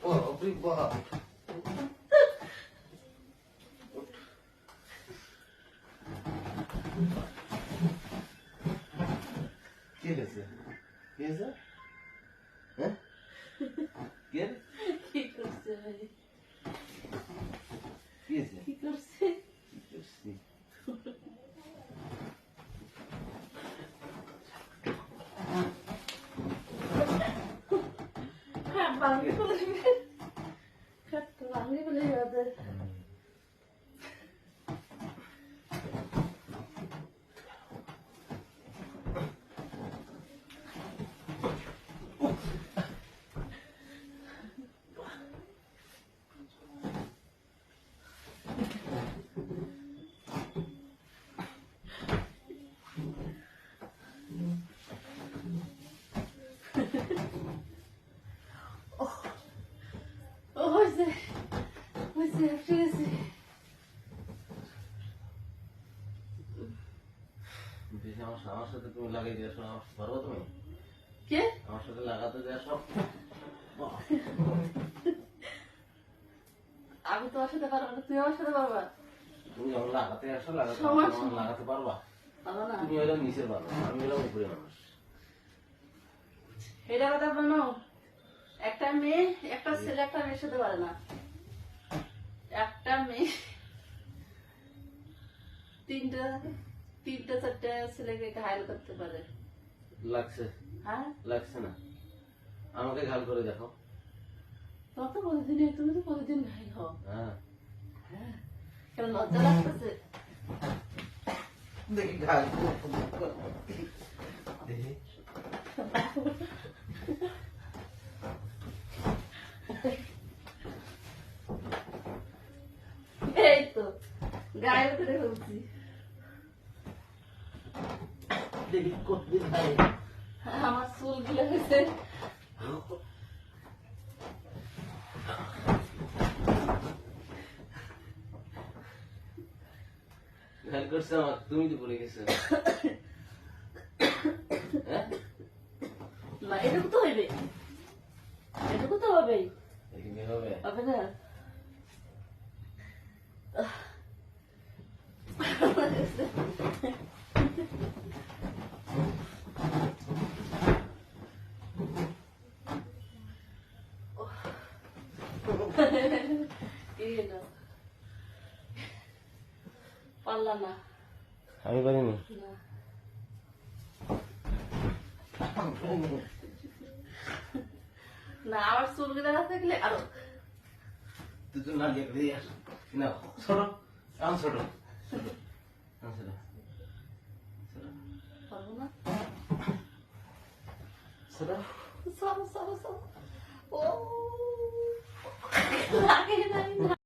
বাপরে বাপ কি হয়েছে কি হয়েছে হ্যাঁ কে কি করছে ভাই কি হয়েছে কি করছে কি করছি খাট ভাঙি বলে খাট ভাঙি বলে যাবে ও হয়েছে হয়েছে ঠিক আছে বেশি আমার আমার সাথে তুমি লাগাই দিয়ে আসো আমার পারব তুমি? কে? আমার সাথে লাগাতে দিয়ে আসো আমি তোমার সাথে পারব না তুমি আমার সাথে পারবা? তুমি যখন লাগাতে আসো লাগাতে লাগাতে পারবা। তুমি হইলে নিচের পারবা আমি হলাম উপরে মানুষ। এটা কথা বলো। একটা মেয়ে একটা ছেলে একটা মেয়ের সাথে পারে না। একটা মেয়ে তিনটা তিনটা চারটা ছেলেকে ঘায়ল করতে পারে। লাগছে। হ্যাঁ? লাগছে না। আমাকে ঘাল করে দেখো তোমার তো প্রতিদিন তুমি তো প্রতিদিন ঘায়ল হও। হ্যাঁ। হ্যাঁ? কেন লজ্জা লাগতেছে? দেখি ঘাল দেখি। এই তো গায়ের করে ফেলছি। দেখি কতদিন ঘাল আমার চুলগুলো হয়েছে। ঘাল করছে আমার? তুমি তো পড়ে গেছো। হ্যাঁ? না এটুকু তো হইবে এটুকু তো হবে। হবে না? এই না। আমি পারিনি। না। আবার চুলগুলো না থাকলে আরও। না না ছোট আম ছোট ছোট আম ছোট পারব না। ও লাগে না।